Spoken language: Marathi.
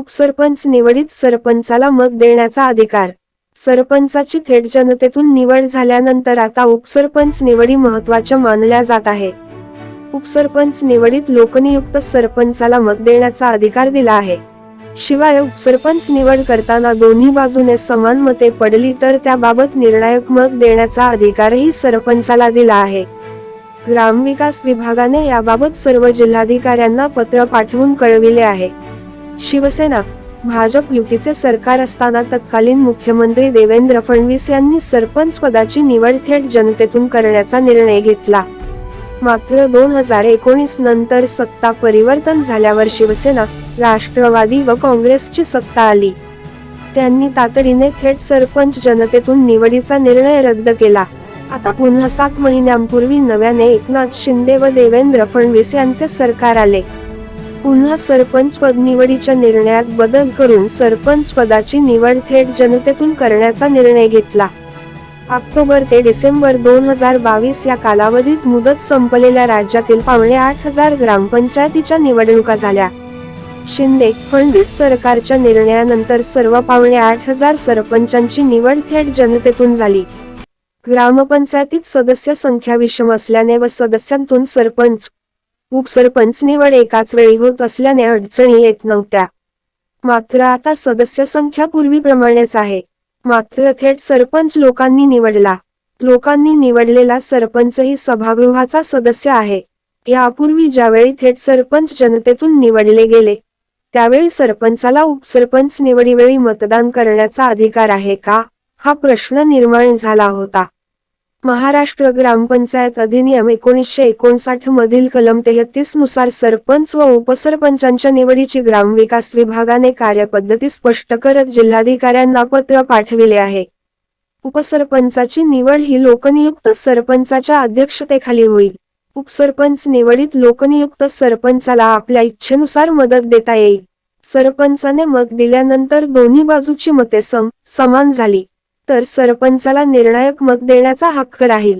उपसरपंच निवडीत सरपंचाला मत देण्याचा अधिकार. सरपंचाची थेट जनतेतून निवड झाल्यानंतर आता उपसरपंच निवडी महत्त्वाच्या मानल्या जात आहे. उपसरपंच निवडीत लोकनियुक्त सरपंचाला मत देण्याचा अधिकार दिला आहे. शिवाय उपसरपंच निवड करताना दोन्ही बाजूने समान मते पडली तर त्याबाबत निर्णायक मत देण्याचा अधिकारही सरपंचाला दिला आहे. ग्रामविकास विभागाने याबाबत सर्व जिल्हाधिकाऱ्यांना पत्र पाठवून कळविले आहे. शिवसेना भाजप युतीचे सरकार असताना तत्कालीन मुख्यमंत्री देवेंद्र फडणवीस यांनी सरपंच पदाची निवड थेट जनतेतून करण्याचा निर्णय घेतला. मात्र दोन हजार एकोणीस नंतर सत्ता परिवर्तन झाल्यावर शिवसेना राष्ट्रवादी व काँग्रेसची सत्ता आली. त्यांनी तातडीने थेट सरपंच जनतेतून निवडीचा निर्णय रद्द केला. आता पुन्हा सात महिन्यांपूर्वी नव्याने एकनाथ शिंदे व देवेंद्र फडणवीस यांचे सरकार आले. पुन्हा सरपंच पद निवडीच्या निर्णयात बदल करून सरपंच पदाची निवड थेट जनतेतून करण्याचा निर्णय घेतला. ऑक्टोबर ते डिसेंबर दोन हजार बावीस या कालावधीत मुदत संपलेल्या राज्यातील पावणे आठ हजार ग्रामपंचायतीच्या निवडणुका झाल्या. शिंदे फडणवीस सरकारच्या निर्णयानंतर सर्व पावणे आठ हजार सरपंचांची निवड थेट जनतेतून झाली. ग्रामपंचायतीत सदस्य संख्या विषम असल्याने व सदस्यांतून सरपंच उपसरपंच निवड एकाच वेळी होत असल्याने अडचणी येत नव्हत्या. मात्र आता सदस्य संख्या पूर्वीप्रमाणेच आहे. मात्र थेट सरपंच लोकांनी निवडला. लोकांनी निवडलेला सरपंचही सभागृहाचा सदस्य आहे. यापूर्वी ज्यावेळी थेट सरपंच जनतेतून निवडले गेले त्यावेळी सरपंचाला उपसरपंच निवडीवेळी मतदान करण्याचा अधिकार आहे का? हा प्रश्न निर्माण झाला होता. महाराष्ट्र ग्रामपंचायत अधिनियम एकोणीसशे एकोणसाठ मधील कलम तेहतीसनुसार सरपंच व उपसरपंचांच्या निवडीची ग्रामविकास विभागाने कार्यपद्धती स्पष्ट करत जिल्हाधिकाऱ्यांना पत्र पाठविले आहे. उपसरपंचाची निवड ही लोकनियुक्त सरपंचाच्या अध्यक्षतेखाली होईल. उपसरपंच निवडीत लोकनियुक्त सरपंचाला आपल्या इच्छेनुसार मदत देता येईल. सरपंचाने मत दिल्यानंतर दोन्ही बाजूची मते सम समान झाली. तर सरपंचाला निर्णायक मत देण्याचा हक्क राहील.